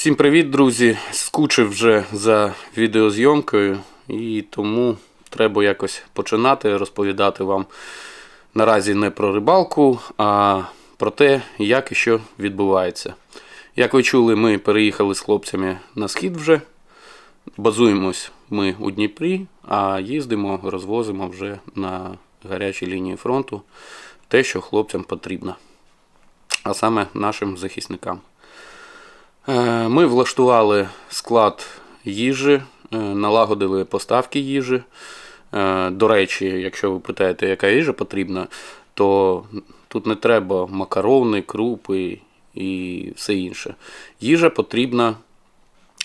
Всім привіт, друзі! Скучив вже за відеозйомкою і тому треба якось починати розповідати вам наразі не про рибалку, а про те, як і що відбувається. Як ви чули, ми переїхали з хлопцями на схід вже. Базуємось ми у Дніпрі, а їздимо, розвозимо вже на гарячій лінії фронту те, що хлопцям потрібно, а саме нашим захисникам. Е, Ми влаштували склад їжі, е, налагодили поставки їжі. Е, До речі, якщо ви питаєте, яка їжа потрібна, то тут не треба макарони, крупи і все інше. Їжа потрібна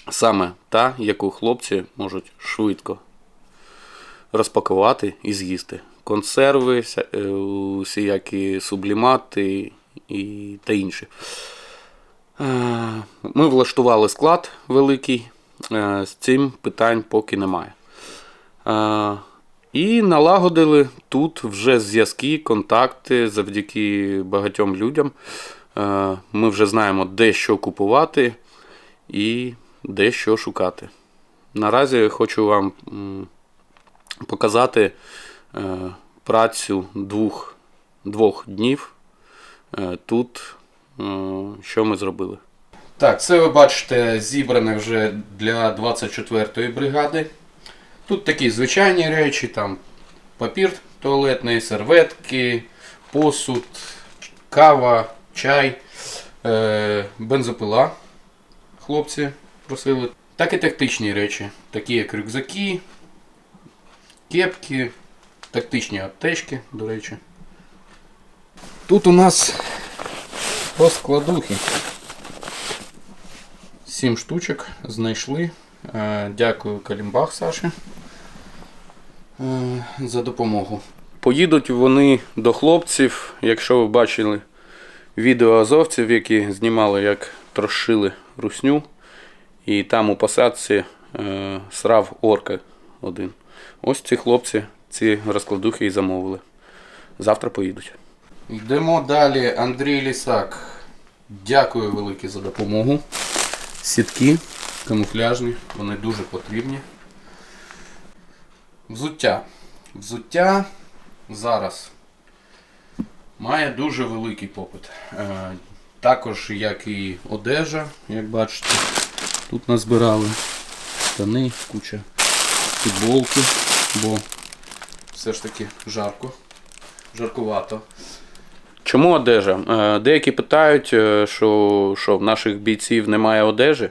саме та, яку хлопці можуть швидко розпакувати і з'їсти. Консерви, усіякі сублімати і та інше. Е, Ми влаштували склад великий, е, з цим питань поки немає. Е, І налагодили тут вже зв'язки, контакти завдяки багатьом людям. Ми вже знаємо, де що купувати і де що шукати. Наразі хочу вам показати працю двох, двох днів тут, що ми зробили. Так, це ви бачите зібране вже для 24-ї бригади. Тут такі звичайні речі, там папір туалетний, серветки, посуд, кава, чай, е, бензопила. Хлопці просили. Так і тактичні речі, такі як рюкзаки, кепки, тактичні аптечки, до речі. Тут у нас розкладухи. Сім штучок знайшли. Е, Дякую Калімбах Саші е, за допомогу. Поїдуть вони до хлопців, якщо ви бачили відео азовців, які знімали, як трошили русню. І там у посадці е, срав орка один. Ось ці хлопці ці розкладухи і замовили. Завтра поїдуть. Йдемо далі. Андрій Лісак. Дякую велике за допомогу. Сітки камуфляжні, вони дуже потрібні. Взуття. Взуття зараз має дуже великий попит. Е, Також, як і одежа, як бачите, тут назбирали штани, куча футболки, бо все ж таки жарко, жаркувато. Чому одежа? Е, Деякі питають, е, що, що в наших бійців немає одежі.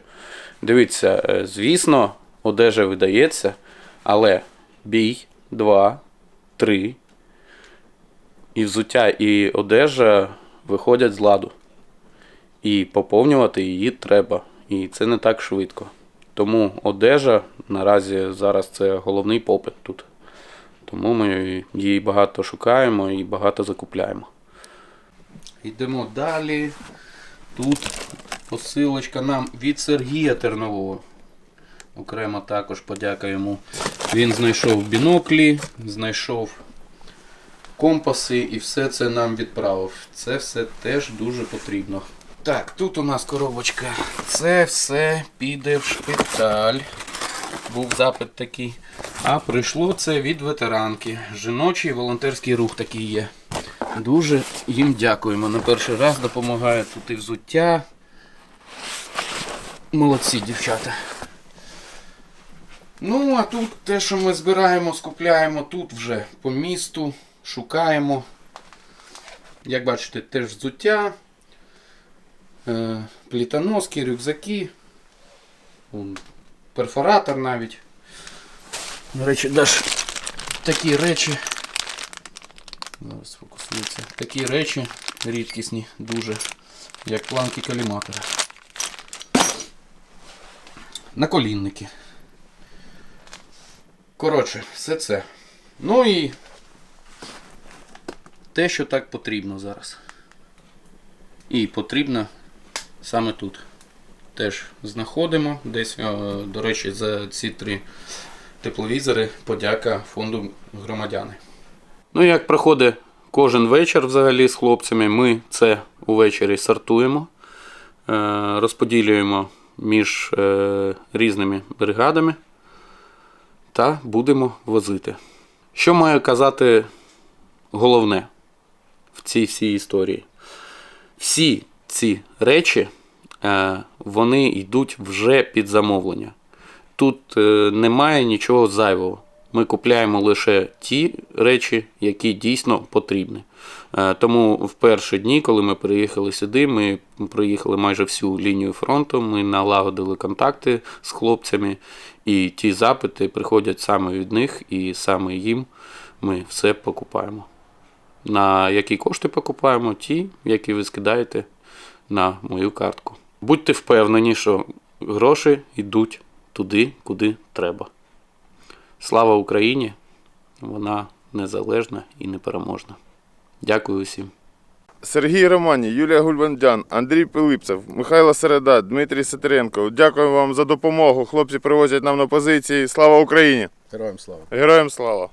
Дивіться, е, звісно, одежа видається, але бій, два, три. І взуття, і одежа виходять з ладу. І поповнювати її треба. І це не так швидко. Тому одежа наразі зараз це головний попит тут. Тому ми її багато шукаємо і багато закупляємо. Йдемо далі. Тут посилочка нам від Сергія Тернового. Окремо також подяка йому. Він знайшов біноклі, знайшов компаси і все це нам відправив. Це все теж дуже потрібно. Так, тут у нас коробочка. Це все піде в шпиталь. Був запит такий. А прийшло це від ветеранки. Жіночий волонтерський рух такий є. Дуже їм дякуємо. На перший раз допомагає тут і взуття. Молодці, дівчата. Ну, а тут те, що ми збираємо, скупляємо тут вже по місту, шукаємо. Як бачите, теж взуття, е, плітоноски, рюкзаки, перфоратор навіть. До речі, даш такі речі. Зараз сфокусується. Такі речі рідкісні, дуже, як планки каліматора. Наколінники. Коротше, все це. Ну і те, що так потрібно зараз. І потрібно саме тут. Теж знаходимо десь, е, до речі, за ці три тепловізори подяка фонду громадяни. Ну, як проходить кожен вечір взагалі з хлопцями, ми це увечері сортуємо, е, розподілюємо між е, різними бригадами та будемо возити. Що маю казати головне в цій всій історії? Всі ці речі е, вони йдуть вже під замовлення. Тут немає нічого зайвого. Ми купляємо лише ті речі, які дійсно потрібні. Е, Тому в перші дні, коли ми приїхали сюди, ми проїхали майже всю лінію фронту, ми налагодили контакти з хлопцями, і ті запити приходять саме від них, і саме їм ми все покупаємо. На які кошти покупаємо? Ті, які ви скидаєте на мою картку. Будьте впевнені, що гроші йдуть туди, куди треба. Слава Україні! Вона незалежна і непереможна. Дякую усім. Сергій Романі, Юлія Гульбандян, Андрій Пилипцев, Михайло Середа, Дмитрій Ситеренко. Дякую вам за допомогу. Хлопці привозять нам на позиції. Слава Україні! Героям слава. Героям слава!